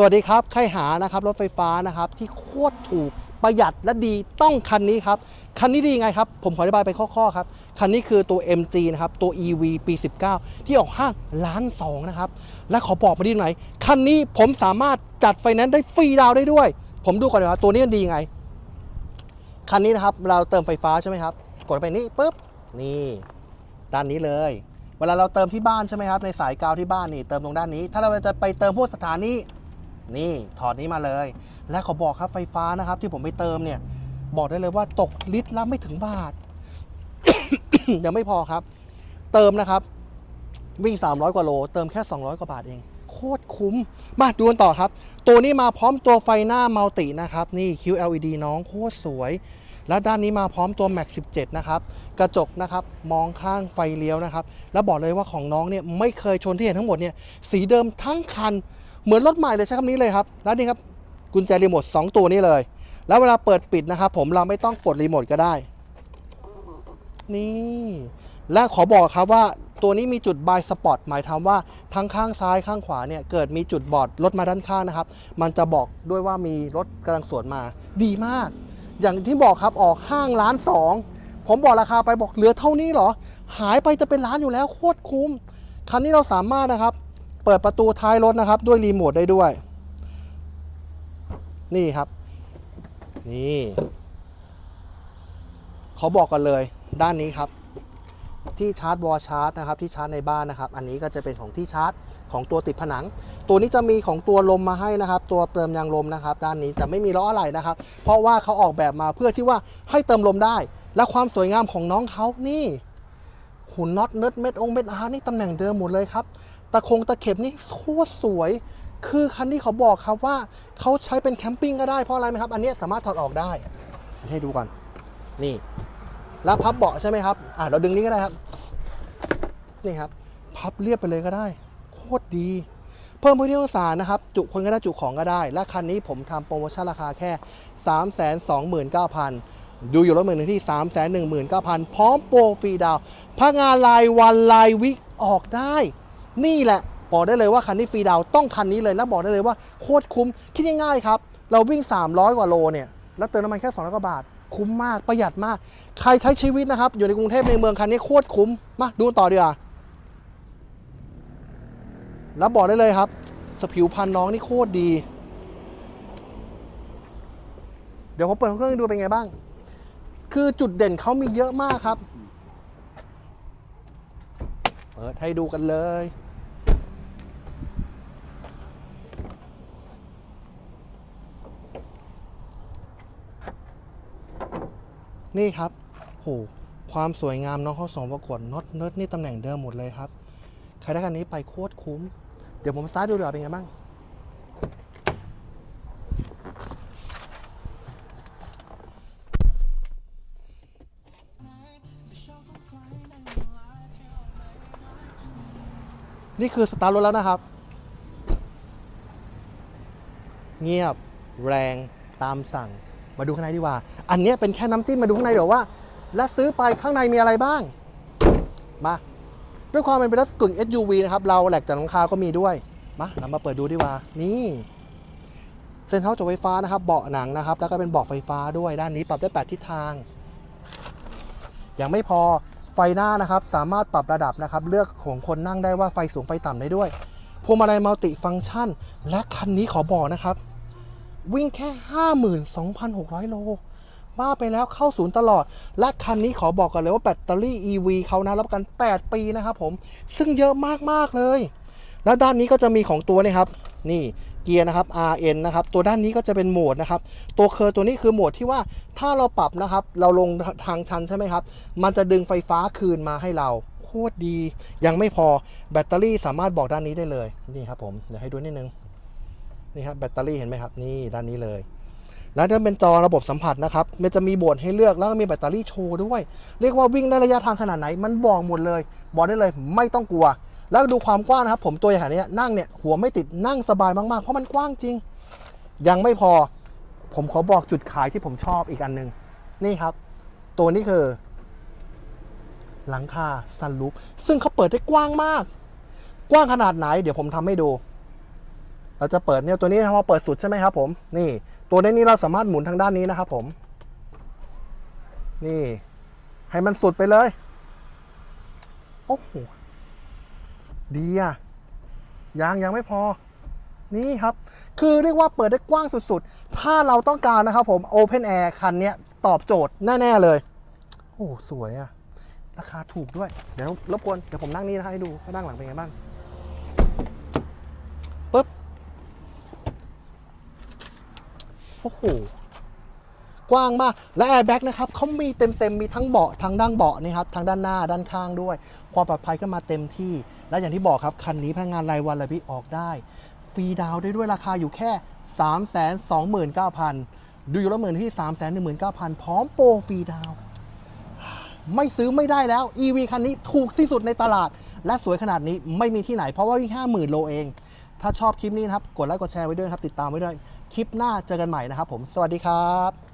สวัสดีครับ ใครหานะครับรถไฟฟ้านะครับที่โคตรถูกประหยัดและดีต้องคันนี้ครับ คันนี้ดียังไงครับ ผมขออธิบายเป็นข้อๆครับ คันนี้คือตัว MG นะครับ ตัว EV ปี 19 ที่ออกห้างล้านสองนะครับ และขอบอกมาดีหน่อย คันนี้ผมสามารถจัดไฟแนนซ์ได้ฟรีดาวได้ด้วย ผมดูก่อนเลยว่าตัวนี้มันดียังไง คันนี้นะครับเราเติมไฟฟ้าใช่ไหมครับ กดไปนี่ปุ๊บนี่ด้านนี้เลยเวลาเราเติมที่บ้านใช่ไหมครับในสายกาวที่บ้านนี่เติมตรงด้านนี้ ถ้าเราจะไปเติมพวกสถานี นี่ถอดนี้มาเลย และขอบอกครับไฟฟ้านะครับ ที่ผมไปเติมเนี่ย บอกได้เลยว่าตกลิตรละไม่ถึงบาทยังไม่พอครับ เติมนะครับ วิ่ง 300 กว่าโล เติมแค่ 200 กว่าบาทเอง โคตรคุ้ม มาดูกันต่อครับ ตัวนี้มาพร้อมตัวไฟหน้ามัลตินะครับ นี่ QLED น้องโคตรสวย และด้านนี้มาพร้อมตัว Max 17 นะครับ กระจกนะครับ มองข้างไฟเลี้ยวนะครับ แล้วบอกเลยว่าของน้องเนี่ยไม่เคยชนที่เห็นทั้งหมดเนี่ยสีเดิมทั้งคัน เหมือนรถใหม่เลยใช้คำนี้เลยครับ แล้วนี่ครับกุญแจรีโมท2ตัวนี้เลย แล้วเวลาเปิดปิดนะครับผมเราไม่ต้องกดรีโมทก็ได้ นี่ และขอบอกครับว่าตัวนี้มีจุดบายสปอตหมายความว่าทั้งข้างซ้ายข้างขวาเนี่ยเกิดมีจุดบอดรถมาด้านข้างนะครับ มันจะบอกด้วยว่ามีรถกำลังสวนมาดีมาก อย่างที่บอกครับออกห้างล้านสองผมบอกราคาไปบอกเหลือเท่านี้เหรอ หายไปจะเป็นล้านอยู่แล้วโคตรคุ้ม คันนี้เราสามารถนะครับ เปิดประตูท้ายรถนะครับ ด้วยรีโมทได้ด้วย นี่ครับ นี่ขอบอกกันเลย ด้านนี้ครับ ที่ชาร์จวอลชาร์จนะครับ ที่ชาร์จในบ้านนะครับ อันนี้ก็จะเป็นของที่ชาร์จของตัวติดผนัง ตัวนี้จะมีของตัวลมมาให้นะครับ ตัวเติมยางลมนะครับ ด้านนี้แต่ไม่มีล้ออะไรนะครับ เพราะว่าเขาออกแบบมาเพื่อที่ว่าให้เติมลมได้ และความสวยงามของน้องเขานี่หุ่นน็อตเนิร์ดเม็ดองเม็ดอาร์นี่ตำแหน่งเดิมหมดเลยครับ ตะคงตะเข็บนี่โคตรสวย คือคันที่เขาบอกครับว่าเขาใช้เป็นแคมปิ้งก็ได้เพราะอะไรไหมครับ อันนี้สามารถถอดออกได้ ให้ดูก่อน นี่ แล้วพับเบาะใช่ไหมครับ อ่าเราดึงนี้ก็ได้ครับ นี่ครับ พับเรียบไปเลยก็ได้ โคตรดี เพิ่มพื้นที่องศานะครับ จุคนก็ได้จุของก็ได้ และคันนี้ผมทำโปรโมชั่นราคาแค่ 3 2 9 0 0 0ดูอยู่รถมือหนึ่งที่ 3 1 9 0 0 0 พร้อมโปรฟรีดาวน์พักงานรายวันรายวิกออกได้ นี่แหละบอกได้เลยว่าคันนี้ฟรีดาวต้องคันนี้เลย แล้วบอกได้เลยว่าโคตรคุ้ม คิดง่ายๆครับ เราวิ่ง 300 กว่าโลเนี่ย แล้วเติมน้ำมันแค่ 200 กว่าบาท คุ้มมาก ประหยัดมาก ใครใช้ชีวิตนะครับ อยู่ในกรุงเทพในเมืองคันนี้โคตรคุ้ม มาดูต่อดีกว่า แล้วบอกได้เลยครับ สผิวพันน้องนี่โคตรดี เดี๋ยวผมเปิดเครื่องดูเป็นไงบ้าง คือจุดเด่นเขามีเยอะมากครับ เปิดให้ดูกันเลย นี่ครับโหความสวยงามน้องเขาส่งประกวดน็อตเนิร์ดนี่ตำแหน่งเดิมหมดเลยครับ ใครได้คันนี้ไปโคตรคุ้ม เดี๋ยวผมสตาร์ทดูดีกว่าเป็นไงบ้าง นี่คือสตาร์ทรถแล้วนะครับ เงียบแรงตามสั่ง มาดูข้างในดีกว่า อันนี้เป็นแค่น้ำจิ้มมาดูข้างในเดี๋ยวว่า และซื้อไปข้างในมีอะไรบ้าง มา ด้วยความเป็นรถกึ่ง SUV นะครับ เราแหลกจากหลังคาก็มีด้วย มาเรามาเปิดดูดีกว่า นี่เซ็นทรัลจอไฟฟ้านะครับ เบาะหนังนะครับ แล้วก็เป็นเบาะไฟฟ้าด้วย ด้านนี้ปรับได้ 8 ทิศทาง ยังไม่พอ ไฟหน้านะครับ สามารถปรับระดับนะครับ เลือกของคนนั่งได้ว่าไฟสูงไฟต่ำได้ด้วย พวงมาลัยมัลติฟังก์ชัน และคันนี้ขอบอกนะครับ วิ่งแค่ 52,600 โล บ้าไปแล้วเข้าศูนย์ตลอด และคันนี้ขอบอกกันเลยว่าแบตเตอรี่ EV เขานะรับประกัน 8 ปีนะครับผม ซึ่งเยอะมาก ๆ เลย แล้วด้านนี้ก็จะมีของตัวนี่ครับ นี่เกียร์นะครับ RN นะครับ ตัวด้านนี้ก็จะเป็นโหมดนะครับ ตัวเคอร์ตัวนี้คือโหมดที่ว่าถ้าเราปรับนะครับ เราลงทางชันใช่ไหมครับ มันจะดึงไฟฟ้าคืนมาให้เราโคตรดี ยังไม่พอแบตเตอรี่สามารถบอกด้านนี้ได้เลย นี่ครับผม เดี๋ยวให้ดูนิดนึง นี่ครับแบตเตอรี่เห็นไหมครับนี่ด้านนี้เลย แล้วถ้าเป็นจอระบบสัมผัสนะครับมันจะมีบนให้เลือกแล้วก็มีแบตเตอรี่โชว์ด้วย เรียกว่าวิ่งได้ระยะทางขนาดไหน มันบอกหมดเลย บอกได้เลยไม่ต้องกลัว แล้วดูความกว้างนะครับ ผมตัวอย่างนี้นั่งเนี่ยหัวไม่ติดนั่งสบายมากๆ เพราะมันกว้างจริง ยังไม่พอ ผมขอบอกจุดขายที่ผมชอบอีกอันหนึ่งนี่ครับ ตัวนี้คือ หลังคาซันลูปซึ่งเขาเปิดได้กว้างมาก กว้างขนาดไหน เดี๋ยวผมทำให้ดู เราจะเปิดเนี่ยตัวนี้พอเปิดสุดใช่ไหมครับผมนี่ตัวนี้นี่เราสามารถหมุนทางด้านนี้นะครับผม นี่ ให้มันสุดไปเลย โอ้โหดีอะยังยังไม่พอ นี่ครับ คือเรียกว่าเปิดได้กว้างสุดๆ ถ้าเราต้องการนะครับผม Open Air คันนี้ตอบโจทย์แน่ ๆ เลย โอ้สวยอะราคาถูกด้วย เดี๋ยวรบกวนเดี๋ยวผมนั่งนี่นะให้ดูว่านั่งหลังเป็นไงบ้างปึ๊บ โอ้โหกว้างมาก และแอร์แบ็กนะครับเขามีเต็มๆ มีทั้งเบาะทั้งด้านเบาะนี่ครับทั้งด้านหน้าด้านข้างด้วย ความปลอดภัยก็มาเต็มที่ และอย่างที่บอกครับ คันนี้พนักงานรายวันเลยพี่ออกได้ ฟรีดาวได้ด้วยราคาอยู่แค่ 3 2 9 0 0 0 ดูอยู่ล้วเหมือนที่ 3 1 9 0 0 0 พร้อมโปรฟรีดาว ไม่ซื้อไม่ได้แล้ว EV คันนี้ถูกที่สุดในตลาด และสวยขนาดนี้ไม่มีที่ไหนเพราะว่าที่ 50,000 โลเอง ถ้าชอบคลิปนี้นะครับกดไลค์กดแชร์ไว้ด้วยครับติดตามไว้ด้วย คลิปหน้าเจอกันใหม่นะครับผม สวัสดีครับ